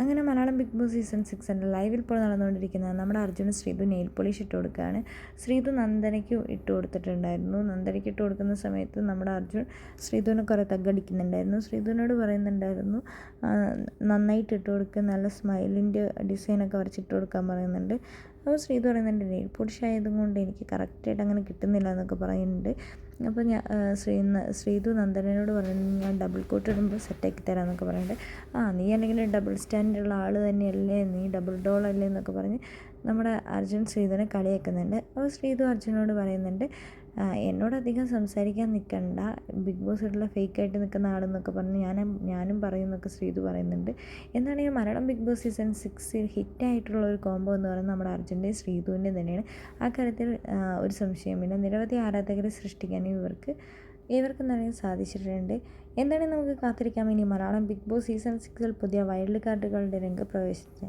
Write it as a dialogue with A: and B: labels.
A: അങ്ങനെ Malayalam Big Boss season six എന്റെ ലൈവിൽ ഇപ്പോൾ നടന്നുകൊണ്ടിരിക്കുന്നത് നമ്മുടെ അർജുന ശ്രീതു നെയിൽ പോളിഷ് ഇട്ട് കൊടുക്കുകയാണ്. ശ്രീതു നന്ദനയ്ക്ക് ഇട്ട് കൊടുത്തിട്ടുണ്ടായിരുന്നു. നന്ദനയ്ക്ക് ഇട്ട് കൊടുക്കുന്ന സമയത്ത് നമ്മുടെ അർജുൻ ശ്രീതുവിനെ കുറേ തగ్గടിക്കുന്നുണ്ടായിരുന്നു ശ്രീതുവിനോട് പറയുന്നുണ്ടായിരുന്നു നന്നായിട്ട് ഇട്ട് കൊടുക്കുക നല്ല സ്മൈലിന്റെ ഡിസൈനൊക്കെ വരച്ചിട്ട് കൊടുക്കാൻ പറയുന്നുണ്ട്. അപ്പോൾ ശ്രീതു പറയുന്നുണ്ട് പോളിഷ് ആയതുകൊണ്ട് എനിക്ക് കറക്റ്റായിട്ട് അങ്ങനെ കിട്ടുന്നില്ല എന്നൊക്കെ പറയുന്നുണ്ട്. അപ്പോൾ ഞാൻ ശ്രീ ശ്രീതു നന്ദനോട് പറയുന്നു ഞാൻ ഡബിൾ കോട്ട് ഇടുമ്പോൾ സെറ്റാക്കി തരാം എന്നൊക്കെ പറയുന്നുണ്ട്. ആ നീ അല്ലെങ്കിൽ ഡബിൾ സ്റ്റാൻഡുള്ള ആൾ തന്നെയല്ലേ നീ ഡബിൾ ഡോൾ അല്ലേ എന്നൊക്കെ പറഞ്ഞ് നമ്മുടെ അർജുൻ ശ്രീധുവിനെ കളിയാക്കുന്നുണ്ട്. അപ്പോൾ ശ്രീതു അർജുനോട് പറയുന്നുണ്ട് എന്നോട് അധികം സംസാരിക്കാൻ നിൽക്കണ്ട ബിഗ് ബോസ് വീട്ടിലെ ഫേക്കായിട്ട് നിൽക്കുന്ന ആളെന്നൊക്കെ പറഞ്ഞ് ഞാൻ ഞാനും പറയുന്നൊക്കെ ശ്രീതു പറയുന്നുണ്ട്. എന്താണെങ്കിൽ മലയാളം ബിഗ് ബോസ് സീസൺ സിക്സിൽ ഹിറ്റായിട്ടുള്ള ഒരു കോംബോ എന്ന് പറയുന്നത് നമ്മുടെ അർജുന്റെയും ശ്രീതുവിന്റെ തന്നെയാണ്. ആ കാര്യത്തിൽ ഒരു സംശയമില്ല നിരവധി ആരാധകരെ സൃഷ്ടിക്കാനും ഇവർക്ക് ഇവർക്ക് എന്തായാലും സാധിച്ചിട്ടുണ്ട്. എന്താണ് നമുക്ക് കാത്തിരിക്കാം. ഇനി മലയാളം ബിഗ് ബോസ് സീസൺ സിക്സിൽ പുതിയ വൈൽഡ് കാർഡുകളുടെ രംഗപ്രവേശത്തെ